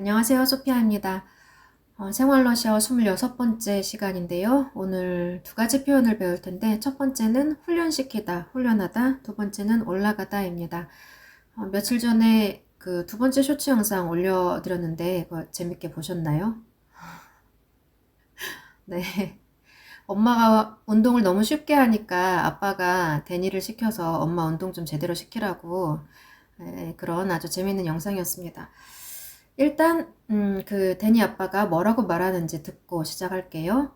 안녕하세요. 소피아입니다. 어, 생활러시아 26번째 시간인데요. 오늘 두 가지 표현을 배울 텐데, 첫 번째는 훈련시키다, 훈련하다, 두 번째는 올라가다입니다. 어, 며칠 전에 그 두 번째 쇼츠 영상 올려드렸는데, 재밌게 보셨나요? 네. 엄마가 운동을 너무 쉽게 하니까 아빠가 데니를 시켜서 엄마 운동 좀 제대로 시키라고 네, 그런 아주 재밌는 영상이었습니다. 일단 음, 그 데니 아빠가 뭐라고 말하는지 듣고 시작할게요.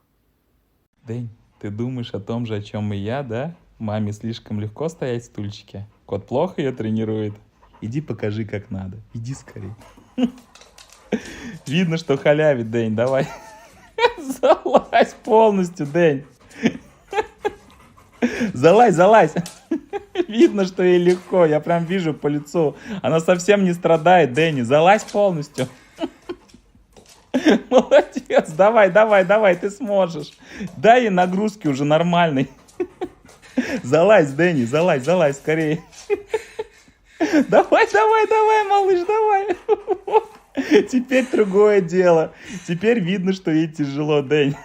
День, ты думаешь о том же, о чем и я, да? Маме слишком легко стоять в стульчике. Кот плохо ее тренирует. Иди покажи, как надо. Иди скорей. Видно, что халявит, День, давай. Залазь полностью, День. Залазь, залазь. Видно, что ей легко. Я прям вижу по лицу. Она совсем не страдает, Дэнни. Залазь полностью. Молодец. Давай, давай, давай, ты сможешь. Дай ей нагрузки уже нормальной. Залазь, Дэнни, залазь, залазь скорее. Давай, давай, давай, малыш, давай. Теперь другое дело. Теперь видно, что ей тяжело, Дэнни.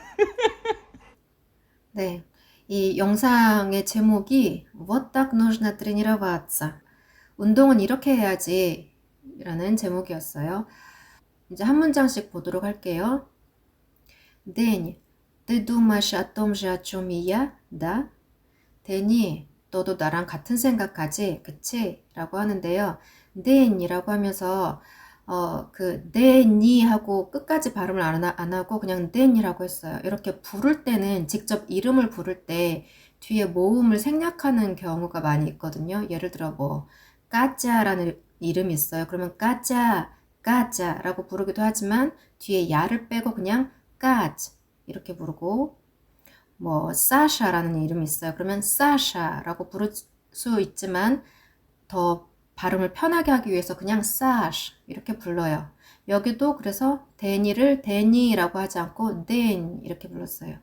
네. 이 영상의 제목이 Вот так нужно тренироваться. 운동은 이렇게 해야지 라는 제목이었어요. 이제 한 문장씩 보도록 할게요. Дэнь, ты думаешь о том же, о чем и я? Да? 데니, 너도 나랑 같은 생각하지? 그치? 라고 하는데요. 댄이라고 하면서 어, 그, 네니 하고 끝까지 발음을 안, 하, 안 하고 그냥 댄이라고 했어요. 이렇게 부를 때는 직접 이름을 부를 때 뒤에 모음을 생략하는 경우가 많이 있거든요. 예를 들어 뭐, 까짜라는 이름이 있어요. 그러면 까짜, 까짜라고 부르기도 하지만 뒤에 야를 빼고 그냥 까짜 이렇게 부르고 뭐, 사샤라는 이름이 있어요. 그러면 사샤라고 부를 수 있지만 더 발음을 편하게 하기 위해서 그냥 사sh 이렇게 불러요. 여기도 그래서 데니를 데니라고 하지 않고 댄 이렇게 불렀어요.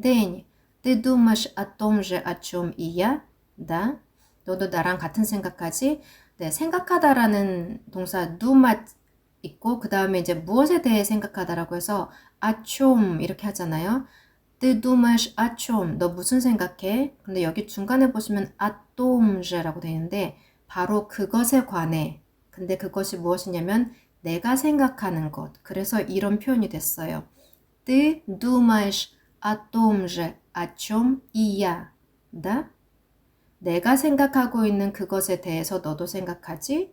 댄, ты думаешь о том же, о чем и я? Да? 너도 나랑 같은 생각하지? 네, 생각하다라는 동사 думать 있고 그 다음에 이제 무엇에 대해 생각하다라고 해서 о чем 이렇게 하잖아요. ты думаешь о чем? 너 무슨 생각해? 근데 여기 중간에 보시면 о том je라고 되어 있는데 바로 그것에 관해. 근데 그것이 무엇이냐면 내가 생각하는 것. 그래서 이런 표현이 됐어요. Ты думаешь о том же, о чем и я. Да? 내가 생각하고 있는 그것에 대해서 너도 생각하지?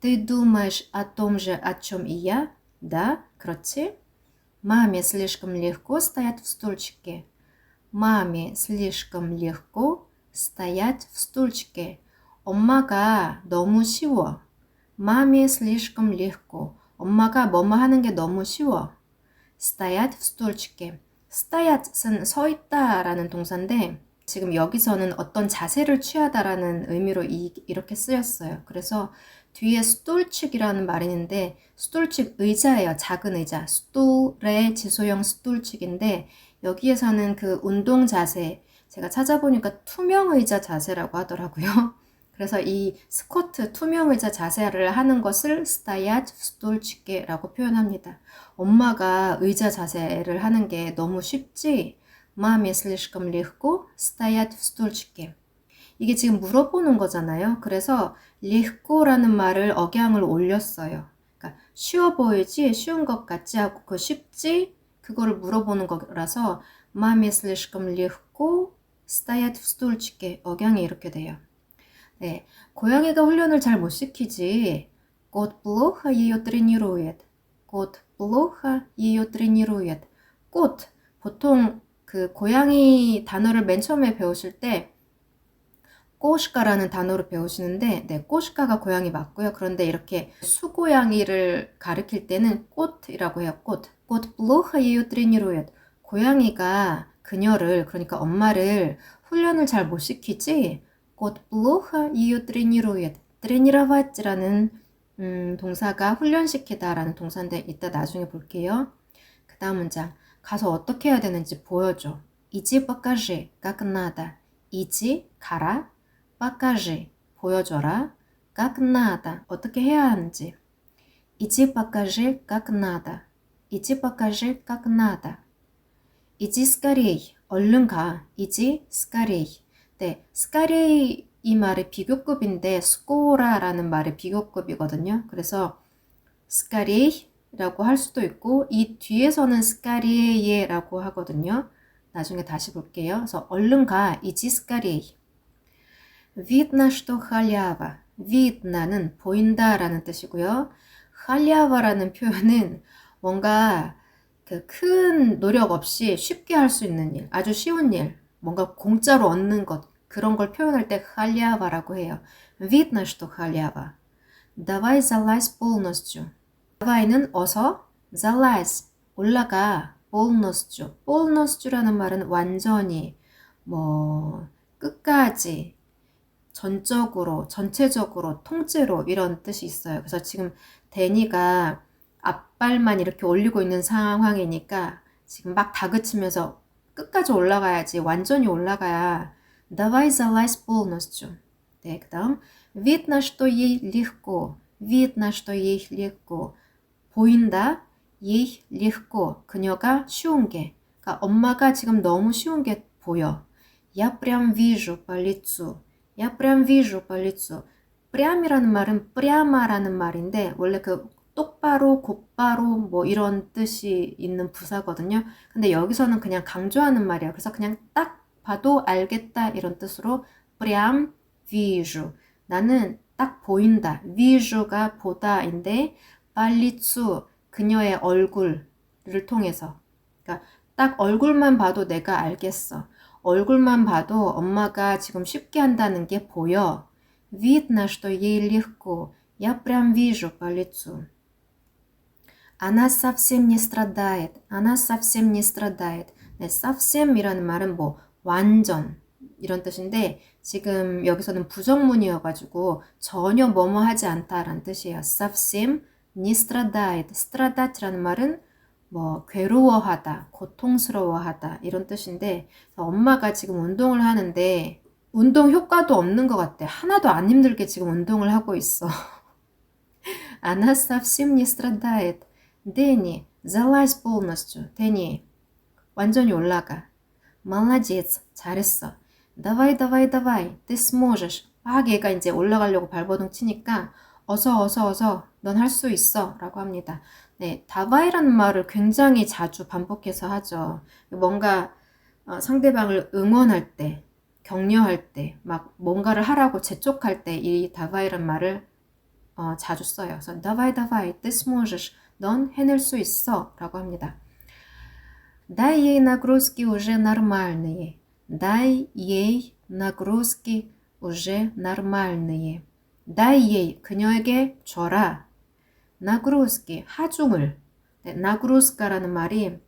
Ты думаешь о том же, о чем и я? Да? 그렇지? Маме слишком легко стоять в стульчике. Маме слишком легко стоять в стульчике. 엄마가 너무 쉬워. 마음이 슬리슈컴 리고 엄마가 뭐뭐 하는 게 너무 쉬워. Стоять в 스타얏은 서 있다라는 동사인데 지금 여기서는 어떤 자세를 취하다라는 의미로 이, 렇게 쓰였어요. 그래서 뒤에 스톨칙이라는 말이 있는데 스톨칙 의자예요. 작은 의자. 스톨의 지소형 스톨칙인데 여기에서는 그 운동 자세 제가 찾아보니까 투명 의자 자세라고 하더라고요. 그래서 이 스쿼트 투명 의자 자세를 하는 것을 스타야츠 스톨치게라고 표현합니다. 엄마가 의자 자세를 하는 게 너무 쉽지. 마음이 슬리시컴 리흐고 스타야츠 스톨치게. 이게 지금 물어보는 거잖아요. 그래서 리흐고라는 말을 억양을 올렸어요. 그러니까 쉬워 보이지 쉬운 것 같지 않고 그 쉽지 그거를 물어보는 거라서 마음이 슬리시컴 리흐고 스타야츠 스톨치게 억양이 이렇게 돼요. 네, 고양이가 훈련을 잘 못 시키지. Кот плохо ее тренирует. Кот плохо ее тренирует. 꽃 보통 그 고양이 단어를 맨 처음에 배우실 때 꼬시카라는 단어로 배우시는데 네, 꼬시카가 고양이 맞고요. 그런데 이렇게 수고양이를 가리킬 때는 꽃이라고 해요. 꽃. 꽃 плохо ее тренирует. 고양이가 그녀를 그러니까 엄마를 훈련을 잘 못 시키지. 곧 плохо ее тренирует. трenirovat라는 음, 동사가 훈련시키다라는 동사인데 이따 나중에 볼게요. 그 다음 문장. 가서 어떻게 해야 되는지 보여줘. 이지 покажи, как надо. 이지 가라, покажи 보여줘라, как надо 어떻게 해야 하는지. 이지 покажи, как надо. 이지 покажи, как надо. 이지 скорей 얼른 가. 이지 скорей 네, 스카리 이이 말의 비교급인데 스코라라는 말의 비교급이거든요. 그래서 스카리라고 할 수도 있고 이 뒤에서는 스카리에라고 하거든요. 나중에 다시 볼게요. 그래서 얼른 가 이지 스카리. видно что халява. видна는 보인다라는 뜻이고요. халява라는 표현은 뭔가 그 큰 노력 없이 쉽게 할 수 있는 일, 아주 쉬운 일, 뭔가 공짜로 얻는 것 그런 걸 표현할 때 할리아바라고 해요. Видно, что халява. Давай залазь полностью. Давай는 어서, залазь 올라가, полностью. полностью라는 말은 완전히, 뭐 끝까지, 전적으로, 전체적으로, 통째로 이런 뜻이 있어요. 그래서 지금 데니가 앞발만 이렇게 올리고 있는 상황이니까 지금 막 다그치면서 끝까지 올라가야지 완전히 올라가야 давай залазь полностью. 네, 그다음 видно, что ей легко. видно, что ей легко. 보인다. ей легко. 그녀가 쉬운 게. 그러니까 엄마가 지금 너무 쉬운 게 보여. я прям вижу по лицу. я прям вижу по лицу. прям이라는 말은 прям아라는 말인데 원래 그 똑바로, 곧바로 뭐 이런 뜻이 있는 부사거든요. 근데 여기서는 그냥 강조하는 말이에요. 그래서 그냥 딱 봐도 알겠다 이런 뜻으로 прям вижу. 나는 딱 보인다. visu가 보다인데 빨리추 그녀의 얼굴을 통해서 그러니까 딱 얼굴만 봐도 내가 알겠어. 얼굴만 봐도 엄마가 지금 쉽게 한다는 게 보여. Видно, что ей легко. Я прям вижу по лицу. Она совсем не страдает. Она совсем не stradает. 네, совсем이라는 말은 뭐 완전 이런 뜻인데 지금 여기서는 부정문이어가지고 전혀 뭐뭐 하지 않다라는 뜻이에요. совсем не страдает. страdat라는 말은 뭐 괴로워하다, 고통스러워하다 이런 뜻인데 엄마가 지금 운동을 하는데 운동 효과도 없는 것 같아. 하나도 안 힘들게 지금 운동을 하고 있어. Она совсем не страдает. Дэнни, залазь полностью. 데니, 완전히 올라가. Молодец, 잘했어. Давай, давай, давай. Ты сможешь. 막 얘가 이제 올라가려고 발버둥 치니까 어서, 어서, 어서. 넌 할 수 있어. 라고 합니다. 네, 다바이라는 말을 굉장히 자주 반복해서 하죠. 뭔가 어, 상대방을 응원할 때, 격려할 때, 막 뭔가를 하라고 재촉할 때 이 다바이라는 말을 어, 자주 써요. 그래서 다바이 다바이, ты сможешь. 넌 해낼 수 있어. 라고 합니다. Дай ей нагрузки уже нормальные. Дай ей нагрузки уже нормальные. Дай ей 그녀에게 줘라. 나그루스키 하중을 네, 나그루스카라는 말이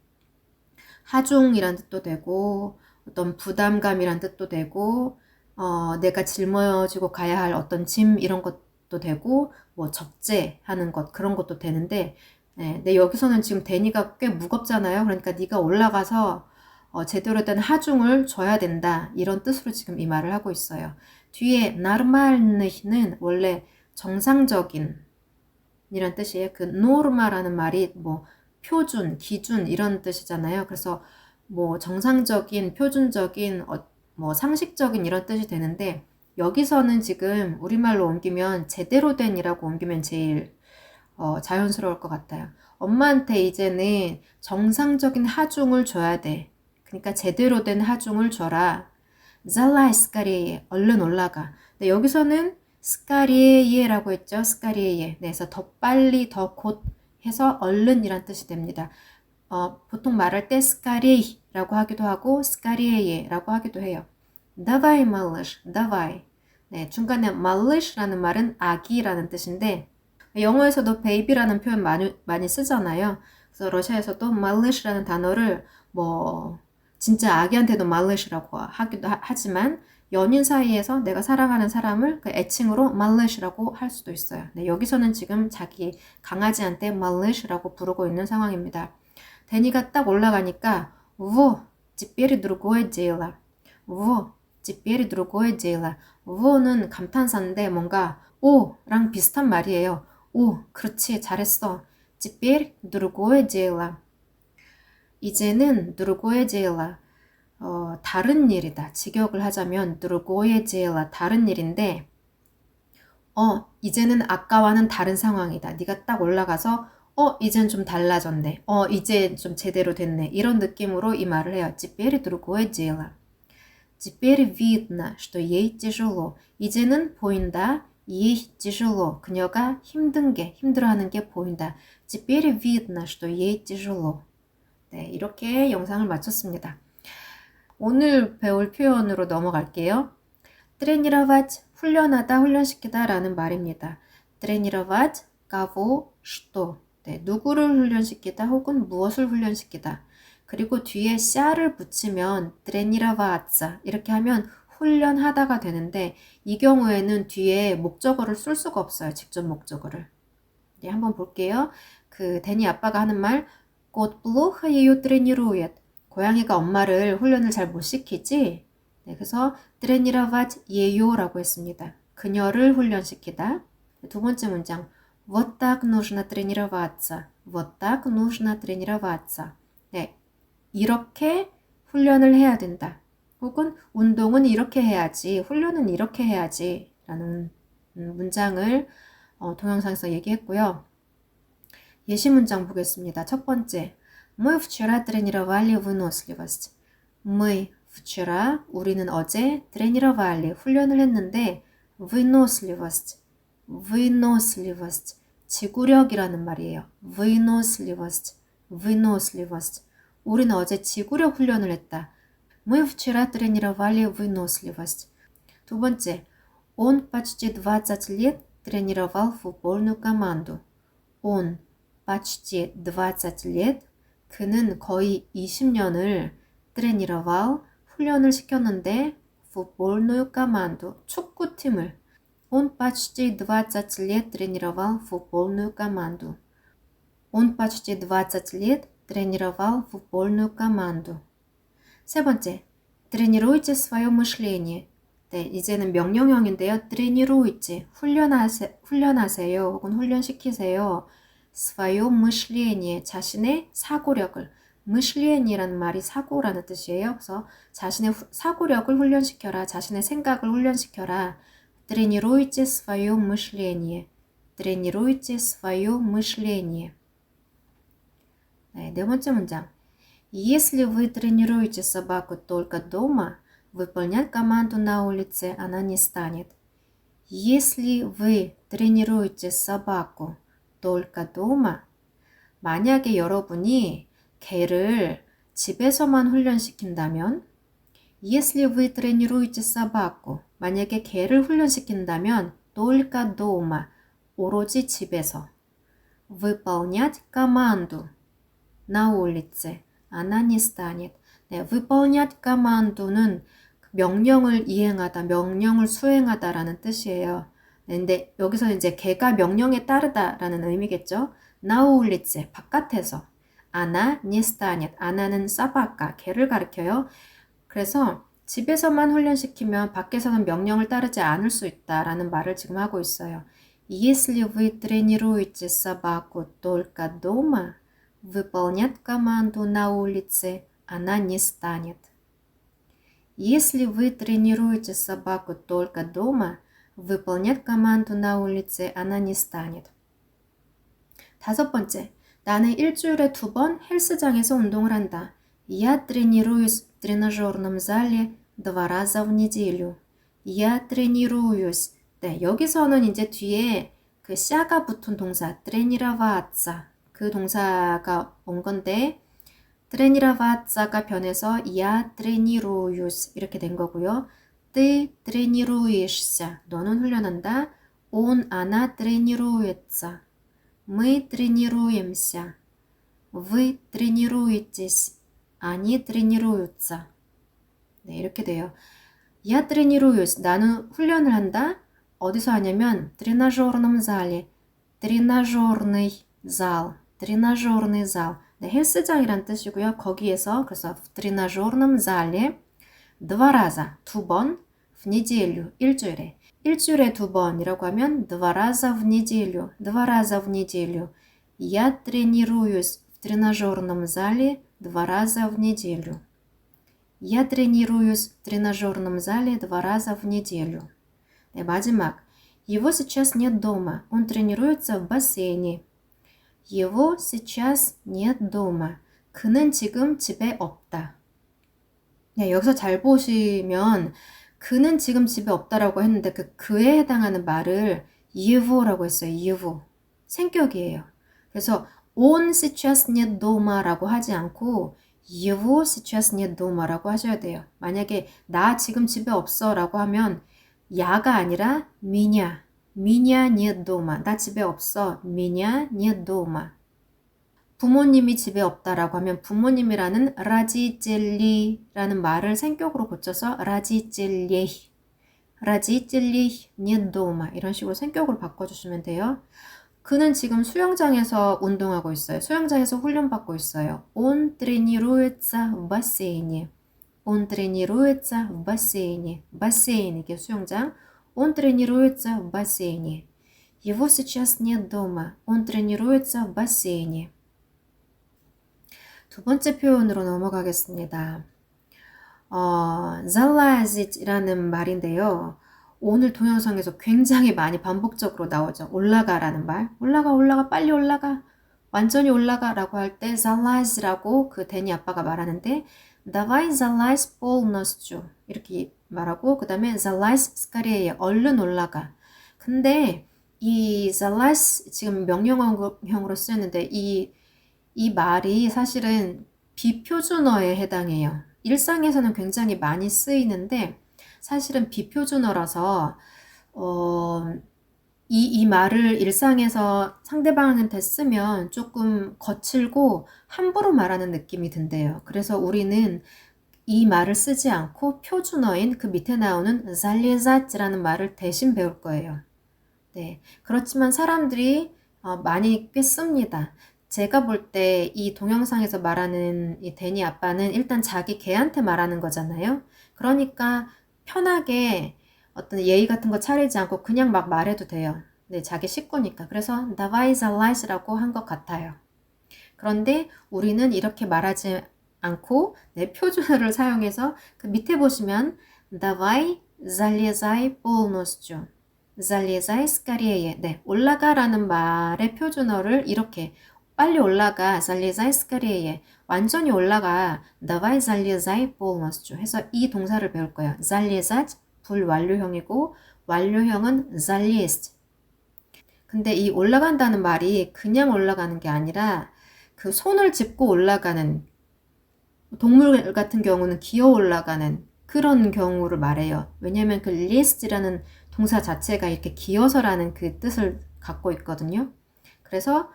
하중이란 뜻도 되고 어떤 부담감이란 뜻도 되고 어, 내가 짊어지고 가야 할 어떤 짐 이런 것도 되고 뭐 적재하는 것 그런 것도 되는데 네, 근데 여기서는 지금 데니가 꽤 무겁잖아요. 그러니까 네가 올라가서 어, 제대로 된 하중을 줘야 된다 이런 뜻으로 지금 이 말을 하고 있어요. 뒤에 나르말느히는 원래 정상적인 이란 뜻이에요. 그 노르마라는 말이 뭐 표준, 기준 이런 뜻이잖아요. 그래서 뭐 정상적인, 표준적인, 어, 뭐 상식적인 이런 뜻이 되는데 여기서는 지금 우리말로 옮기면 제대로 된이라고 옮기면 제일 어, 자연스러울 것 같아요. 엄마한테 이제는 정상적인 하중을 줘야 돼. 그러니까 제대로 된 하중을 줘라. 잘라이 스카리에 얼른 올라가. 근데 여기서는 스카리에라고 했죠. 스카리에. 네, 그래서 더 빨리, 더 곧 해서 얼른이란 뜻이 됩니다. 어, 보통 말할 때 스카리라고 하기도 하고 스카리에라고 하기도 해요. 말르시, 다바이. 네, 중간에 말르시라는 말은 아기라는 뜻인데 영어에서도 베이비라는 표현 많이, 많이 쓰잖아요. 그래서 러시아에서도 말리시라는 단어를 뭐 진짜 아기한테도 말렛이라고 하기도 하, 지만 연인 사이에서 내가 사랑하는 사람을 그 애칭으로 말렛이라고 할 수도 있어요. 네, 여기서는 지금 자기 강아지한테 말렛이라고 부르고 있는 상황입니다. 데니가 딱 올라가니까 우어 집별이 누르고의 제일라 우어 집별이 누르고의 제일라 우어는 감탄사인데 뭔가 오랑 비슷한 말이에요. 오, 그렇지, 잘했어. Теперь другое дело. 이제는 другое дело. 어, 다른 일이다. 직역을 하자면 другое дело, 다른 일인데 어, 이제는 아까와는 다른 상황이다. 네가 딱 올라가서 어, 이젠 좀 달라졌네. 어, 이제 좀 제대로 됐네. 이런 느낌으로 이 말을 해요. Теперь другое дело. Теперь видно, что ей тяжело. 이제는 보인다. ей тяжело. 그녀가 힘든 게, 힘들어하는 게 보인다. Теперь видно, что ей тяжело. 네, 이렇게 영상을 마쳤습니다. 오늘 배울 표현으로 넘어갈게요. тренировать, 훈련하다, 훈련시키다 라는 말입니다. тренировать, кого, что. 네, 누구를 훈련시키다 혹은 무엇을 훈련시키다. 그리고 뒤에 샤를 붙이면 тренироваться 이렇게 하면 훈련하다가 되는데 이 경우에는 뒤에 목적어를 쓸 수가 없어요. 직접 목적어를. 네, 한번 볼게요. 그 데니 아빠가 하는 말 꽃 плохо ее тренирует. 고양이가 엄마를 훈련을 잘 못 시키지. 네, 그래서 тренировать её라고 했습니다. 그녀를 훈련시키다. 두 번째 문장. Вот так нужно тренироваться. Вот так нужно тренироваться. 네. 이렇게 훈련을 해야 된다. 혹은 운동은 이렇게 해야지, 훈련은 이렇게 해야지. 라는 음, 문장을 어, 동영상에서 얘기했고요. 예시 문장 보겠습니다. 첫 번째. Мы вчера тренировали выносливость. Мы вчера, 우리는 어제 тренировали, 훈련을 했는데 выносливость, выносливость, 지구력이라는 말이에요. выносливость, выносливость. 우리는 어제 지구력 훈련을 했다. Мы вчера тренировали выносливость. 두 번째. Он почти 20 лет тренировал футбольную команду. Он почти 20 лет 그는 거의 20년을 тренировал 훈련을 시켰는데 футбольную команду 축구팀을 Он почти 20 лет тренировал футбольную команду. Он почти 20 лет тренировал футбольную команду. 세 번째, тренируйте свое мышление. 네, 이제는 명령형인데요. тренируйте, 훈련하세, 훈련하세요 혹은 훈련시키세요. свое мышление, 자신의 사고력을. мышление라는 말이 사고라는 뜻이에요. 그래서 자신의 후, 사고력을 훈련시켜라, 자신의 생각을 훈련시켜라. тренируйте свое мышление. тренируйте свое мышление. 네, 네 번째 문장. Если вы тренируете собаку только дома, выполнять команду на улице она не станет. Если вы тренируете собаку только дома, 만약에 여러분이 개를 집에서만 훈련시킨다면, если вы тренируете собаку, 만약에 개를 훈련시킨다면 только дома, 오로지 집에서, выполнять команду на улице, она не станет. 네, выполнять команду는 명령을 이행하다, 명령을 수행하다라는 뜻이에요. 네, 근데 여기서 이제 개가 명령에 따르다라는 의미겠죠. 나우울리츠 바깥에서 아나 니스타넷 아나는 사바까 개를 가리켜요. 그래서 집에서만 훈련시키면 밖에서는 명령을 따르지 않을 수 있다라는 말을 지금 하고 있어요. Если вы тренируете собаку выполнять команду на улице она не станет. Если вы тренируете собаку только дома, выполнять команду на улице она не станет. 다섯 번째, 나는 일주일에 두 번 헬스장에서 운동을 한다. Я тренируюсь в тренажерном зале два раза в неделю. Я тренируюсь. 네, 여기서는 이제 뒤에 그 샤가 붙은 동사 тренироваться 그 동사가 온 건데 트레니라바자가 변해서 이야 트레니로유스 이렇게 된 거고요. 때 트레니로예시자 너는 훈련한다. 온 아나 트레니로에자 мы тренируемся. Вы тренируетесь. Они тренируются. 네, 이렇게 돼요. Я тренируюсь. 나는 훈련을 한다. 어디서 하냐면 тренажерном зале. тренажерный зал. тренажерный зал. 네, 헬스장이란 뜻이고요. 거기에서 그래서 в тренажерном зале два раза 두 번 в неделю 일주일에 일주일에 두 번이라고 하면 два раза в неделю, два раза в неделю. Я тренируюсь в тренажерном зале два раза в неделю. Я тренируюсь в тренажерном зале два раза в неделю. 네, 마지막. Его сейчас нет дома. Он тренируется в бассейне. Его сейчас нет дома. 그는 지금 집에 없다. 네, 여기서 잘 보시면 그는 지금 집에 없다라고 했는데 그 그에 해당하는 말을 예후라고 했어요. 예후. 생격이에요. 그래서 on сейчас нет дома라고 하지 않고 его сейчас нет дома라고 하셔야 돼요. 만약에 나 지금 집에 없어라고 하면 야가 아니라 미냐 냐. 미냐 нет дома. 나 집에 없어. 미냐 нет дома. 부모님이 집에 없다라고 하면 부모님이라는 라지젤리라는 말을 생격으로 고쳐서 라지젤리 라지젤리 нет дома 이런 식으로 생격으로 바꿔주시면 돼요. 그는 지금 수영장에서 운동하고 있어요. 수영장에서 훈련받고 있어요. Он тренируется в бассейне. Он тренируется в бассейне. бассейн 이게 수영장. Он тренируется в бассейне. Его сейчас нет дома. Он тренируется в бассейне. 두 번째 표현으로 넘어가겠습니다. 어, залазit이라는 말인데요. 오늘 동영상에서 굉장히 많이 반복적으로 나오죠. 올라가라는 말. 올라가, 올라가, 빨리 올라가. 완전히 올라가라고 할 때 залаз이라고 그 데니 아빠가 말하는데 давай залазь полностью. 이렇게 말하고 그 다음에 the less 스카리에 얼른 올라가 근데 이 the less 지금 명령형으로 쓰였는데 이, 이 말이 사실은 비표준어에 해당해요 일상에서는 굉장히 많이 쓰이는데 사실은 비표준어라서 어, 이, 이 말을 일상에서 상대방한테 쓰면 조금 거칠고 함부로 말하는 느낌이 든대요. 그래서 우리는 이 말을 쓰지 않고 표준어인 그 밑에 나오는 살리자츠라는 말을 대신 배울 거예요. 네. 그렇지만 사람들이 어, 많이 꽤 씁니다. 제가 볼 때 이 동영상에서 말하는 이 데니 아빠는 일단 자기 개한테 말하는 거잖아요. 그러니까 편하게 어떤 예의 같은 거 차리지 않고 그냥 막 말해도 돼요. 네, 자기 식구니까. 그래서 나바이살라이라고 한 것 같아요. 그런데 우리는 이렇게 말하지 않고 네, 표준어를 사용해서 그 밑에 보시면 давай залезай полностью. залезай скорее. 네, 올라가라는 말의 표준어를 이렇게 빨리 올라가 залезай скорее. 완전히 올라가 давай залезай полностью 해서 이 동사를 배울 거예요. залезать 불완료형이고 완료형은 залезть. 근데 이 올라간다는 말이 그냥 올라가는 게 아니라 그 손을 짚고 올라가는 동물 같은 경우는 기어 올라가는 그런 경우를 말해요. 왜냐하면 그 리스트라는 동사 자체가 이렇게 기어서라는 그 뜻을 갖고 있거든요. 그래서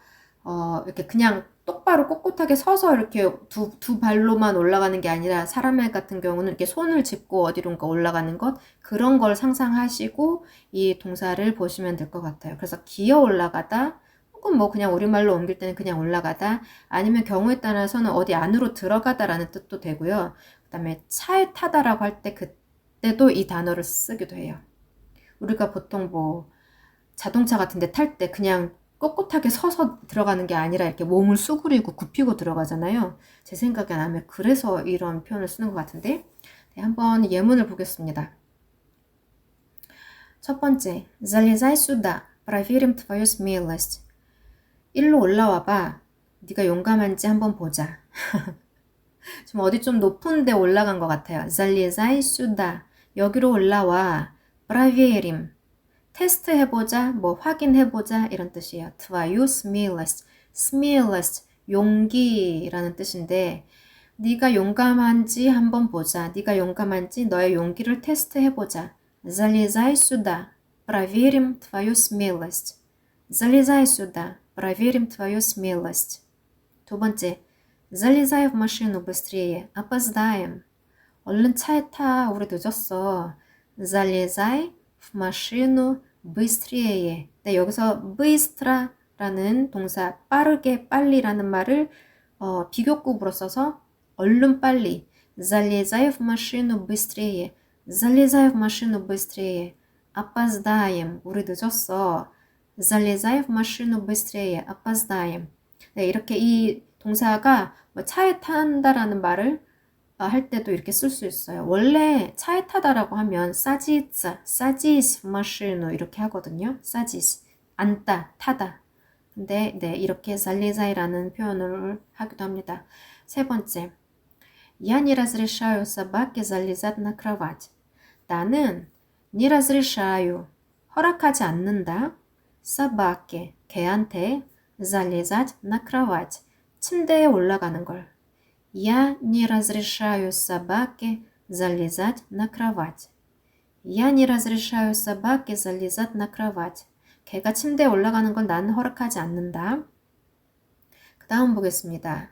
어, 이렇게 그냥 똑바로 꼿꼿하게 서서 이렇게 두, 두 발로만 올라가는 게 아니라 사람 같은 경우는 이렇게 손을 짚고 어디론가 올라가는 것 그런 걸 상상하시고 이 동사를 보시면 될 것 같아요. 그래서 기어 올라가다 혹은 뭐 그냥 우리말로 옮길 때는 그냥 올라가다 아니면 경우에 따라서는 어디 안으로 들어가다라는 뜻도 되고요. 그 다음에 차에 타다라고 할 때 그때도 이 단어를 쓰기도 해요. 우리가 보통 뭐 자동차 같은데 탈 때 그냥 꼿꼿하게 서서 들어가는 게 아니라 이렇게 몸을 수그리고 굽히고 들어가잖아요. 제 생각엔 아마 그래서 이런 표현을 쓰는 것 같은데 네, 한번 예문을 보겠습니다. 첫 번째, залезай сюда, проверим твою смелость. 일로 올라와 봐. 네가 용감한지 한번 보자. 좀 어디 좀 높은 데 올라간 것 같아요. залезай сюда. 여기로 올라와. проверим. 테스트 해보자, 뭐 확인해보자 이런 뜻이에요. твою смелость, smellest 용기라는 뜻인데 네가 용감한지 한번 보자. 네가 용감한지 너의 용기를 테스트해보자. залезай сюда, проверим твою смелость. залезай сюда, Проверим твою смелость. 두 번째, залезай в машину быстрее. опоздаем. 얼른 차에 타. 우리 늦었어. залезай в машину быстрее. 네, 여기서 быстро라는 동사 빠르게 빨리라는 말을 어, 비교급으로 써서 얼른 빨리. залезай в машину быстрее. залезай в машину быстрее. опоздаем. 우리 늦었어. залезай в машину быстрее. опоздаем. 네, 이렇게 이 동사가 뭐 차에 탄다라는 말을 아, 할 때도 이렇게 쓸 수 있어요. 원래 차에 타다라고 하면 사지자, 사지스 마시노 이렇게 하거든요. 사지스 안다, 타다. 근데 네, 이렇게 살리자이라는 표현을 하기도 합니다. 세 번째. Я не разрешаю собаке залезать 나는 니라즈리샤요 허락하지 않는다. собаке, 개한테 залезать на кровать, 침대에 올라가는 걸. Я не разрешаю собаке залезать на кровать. Я не разрешаю собаке залезать на кровать. 개가 침대에 올라가는 건 나는 허락하지 않는다. 그 다음 보겠습니다.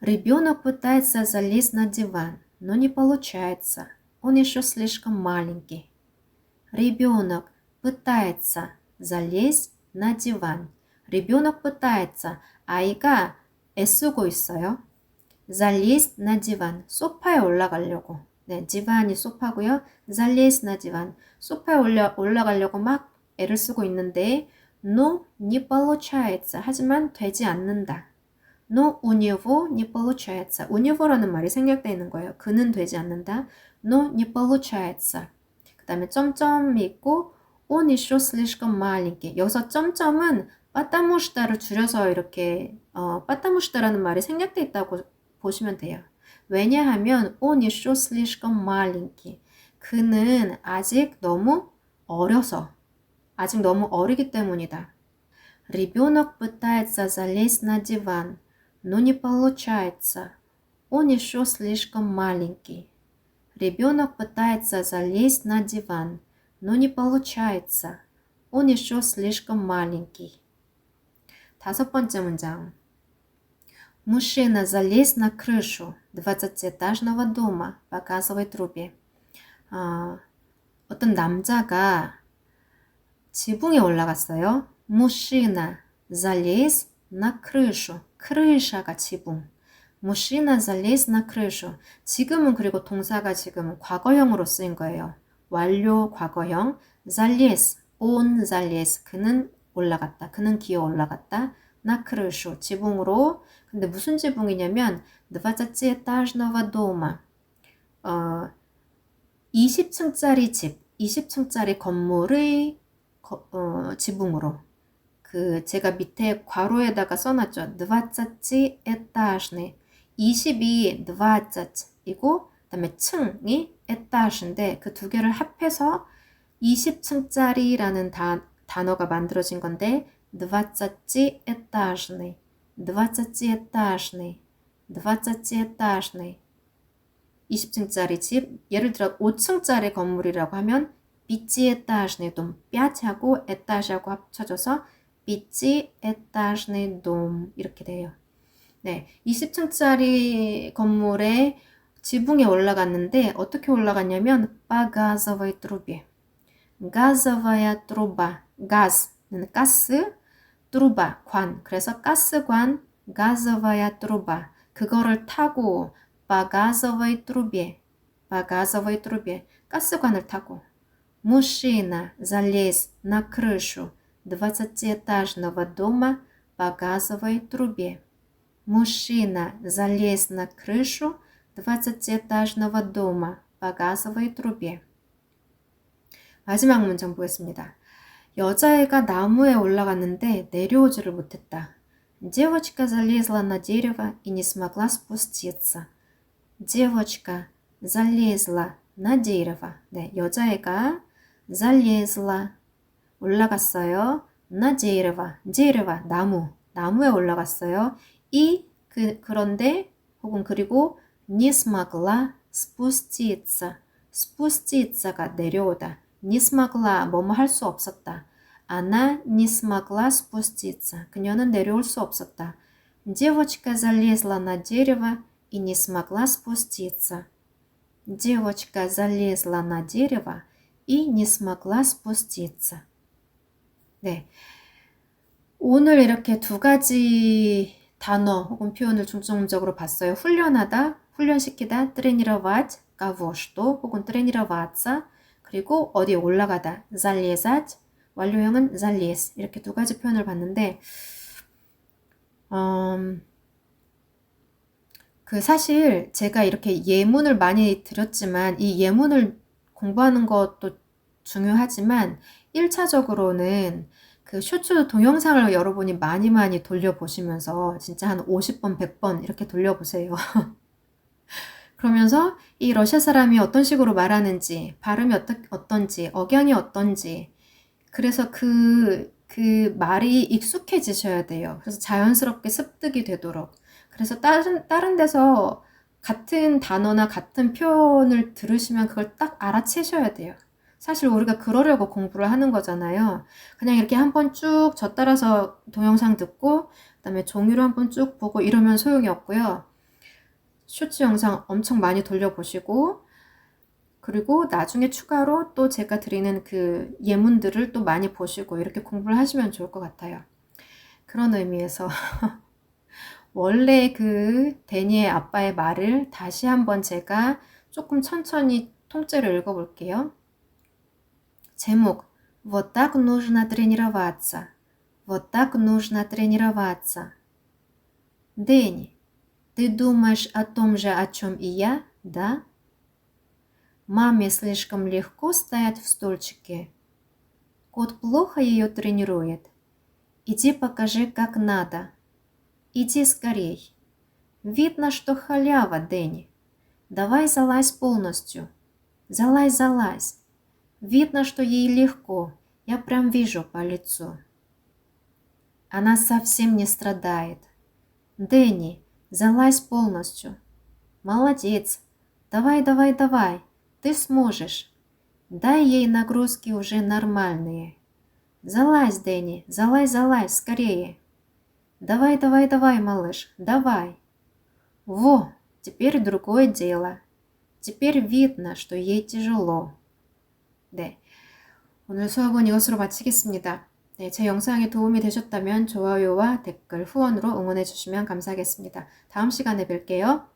Ребенок пытается залезть на диван, но не получается. Он еще слишком маленький. Ребенок пытается залезть на диван. Ребенок пытается. 아이가 애쓰고 있어요. залезть на диван. 소파에 올라가려고. 네, 디반이 소파고요. залезть на диван. 소파에 올라, 올라가려고 막 애를 쓰고 있는데 но не получается. 하지만 되지 않는다. но у него не получается. у него 라는 말이 생략되어 있는 거예요. 그는 되지 않는다. но не получается. 그 다음에 점점이 있고 он еще слишком маленький. 여기서 점점은 потому что 줄여서 이렇게 어, потому 라는 말이 생략돼 있다고 보시면 돼요. 왜냐하면 он еще слишком маленький. 그는 아직 너무 어려서 아직 너무 어리기 때문이다. Ребенок пытается залезть на диван, но не получается. Он еще слишком маленький. Ребенок пытается залезть на диван, но не получается. Он еще слишком маленький. 다섯 번째 문장. Мужчина залез на крышу 20-этажного дома, показывает трубе. 어, 어떤 남자가 지붕에 올라갔어요. Мужчина залез на крышу. Крыша가 지붕. Мужчина залез на крышу. 지금은 그리고 동사가 지금 과거형으로 쓰인 거예요. 완료 과거형 잘리에스 온 잘리에스 그는 올라갔다. 그는 기어 올라갔다. 나크르쇼. 지붕으로. 근데 무슨 지붕이냐면 느바자치에타즈노바 도마 어 20층짜리 집 20층짜리 건물의 거, 어, 지붕으로. 그 제가 밑에 괄호에다가 써놨죠. 느바자치 에타시네 22 느바자치이고 그다음에 층이 에타시인데 그 두 개를 합해서 20층짜리라는 단, 단어가 만들어진 건데 20этажный. 20этажный. 20этажный. 20층짜리 집, 예를 들어 5층짜리 건물이라고 하면 비치에따시네 돔, 뼈하고 에따시하고 합쳐져서 비치에따시네 돔 이렇게 돼요. 네, 20층짜리 건물에 지붕에 올라갔는데 어떻게 올라갔냐면 по газовой трубе. газовая труба. газ는 가스, 트루바 관. 그래서 가스관 газовая труба. 그거를 타고 по газовой трубе. по газовой трубе. 가스관을 타고 Мужчина залез на крышу двадцатиэтажного дома по газовой трубе. Мужчина залез на крышу двадцатиэтажного дома по газовой трубе. 마지막 문장 보겠습니다. 여자애가 나무에 올라갔는데 내려오지를 못했다. Девочка залезла на дерево и не смогла спуститься. Девочка залезла на дерево. 네, 여자애가 залезла 올라갔어요. на дерево. дерево 나무. 나무에 올라갔어요. 이 그, 그런데 혹은 그리고 не смогла спуститься. спуститься 가 내려오다. не смогла 뭐뭐 할 수 없었다. Она не смогла спуститься. 그녀는 내려올 수 없었다. Девочка залезла на дерево и не смогла спуститься. Девочка залезла на дерево и не смогла спуститься. 네. 오늘 이렇게 두 가지 단어 혹은 표현을 중점적으로 봤어요. 훈련하다, 훈련시키다, тренировать, кого что 혹은 тренироваться. 그리고 어디에 올라가다. залезать. 완료형은 залез. 이렇게 두 가지 표현을 봤는데, 음, 그 사실 제가 이렇게 예문을 많이 드렸지만 이 예문을 공부하는 것도 중요하지만 1차적으로는 그 쇼츠 동영상을 여러분이 많이 많이 돌려보시면서 진짜 한 50번, 100번 이렇게 돌려보세요. 그러면서 이 러시아 사람이 어떤 식으로 말하는지, 발음이 어떠, 어떤지, 억양이 어떤지, 그래서 그, 그 말이 익숙해지셔야 돼요. 그래서 자연스럽게 습득이 되도록. 그래서 다른, 다른 데서 같은 단어나 같은 표현을 들으시면 그걸 딱 알아채셔야 돼요. 사실 우리가 그러려고 공부를 하는 거잖아요. 그냥 이렇게 한번 쭉 저 따라서 동영상 듣고, 그 다음에 종이로 한번 쭉 보고 이러면 소용이 없고요. 쇼츠 영상 엄청 많이 돌려보시고, 그리고 나중에 추가로 또 제가 드리는 그 예문들을 또 많이 보시고 이렇게 공부를 하시면 좋을 것 같아요. 그런 의미에서 원래 그 데니의 아빠의 말을 다시 한번 제가 조금 천천히 통째로 읽어볼게요. 제목 Вот так нужно тренироваться. Вот так нужно тренироваться. Дэнни, ты думаешь о том же, о чем и я, да? Маме слишком легко стоять в стульчике. Кот плохо ее тренирует. Иди покажи, как надо. Иди скорей. Видно, что халява, Дэнни. Давай залазь полностью. Залазь, залазь. Видно, что ей легко. Я прям вижу по лицу. Она совсем не страдает. Дэнни, залазь полностью. Молодец. Давай, давай, давай. Ты сможешь. Дай ей нагрузки уже нормальные. Залазь, Дэнни, залазь, залазь, скорее. Давай, давай, давай, малыш, давай. Во, теперь другое дело. Теперь видно, что ей тяжело. 네. 오늘 수업은 이것으로 마치겠습니다. 네, 제 영상이 도움이 되셨다면 좋아요와 댓글, 후원으로 응원해 주시면 감사하겠습니다. 다음 시간에 뵐게요.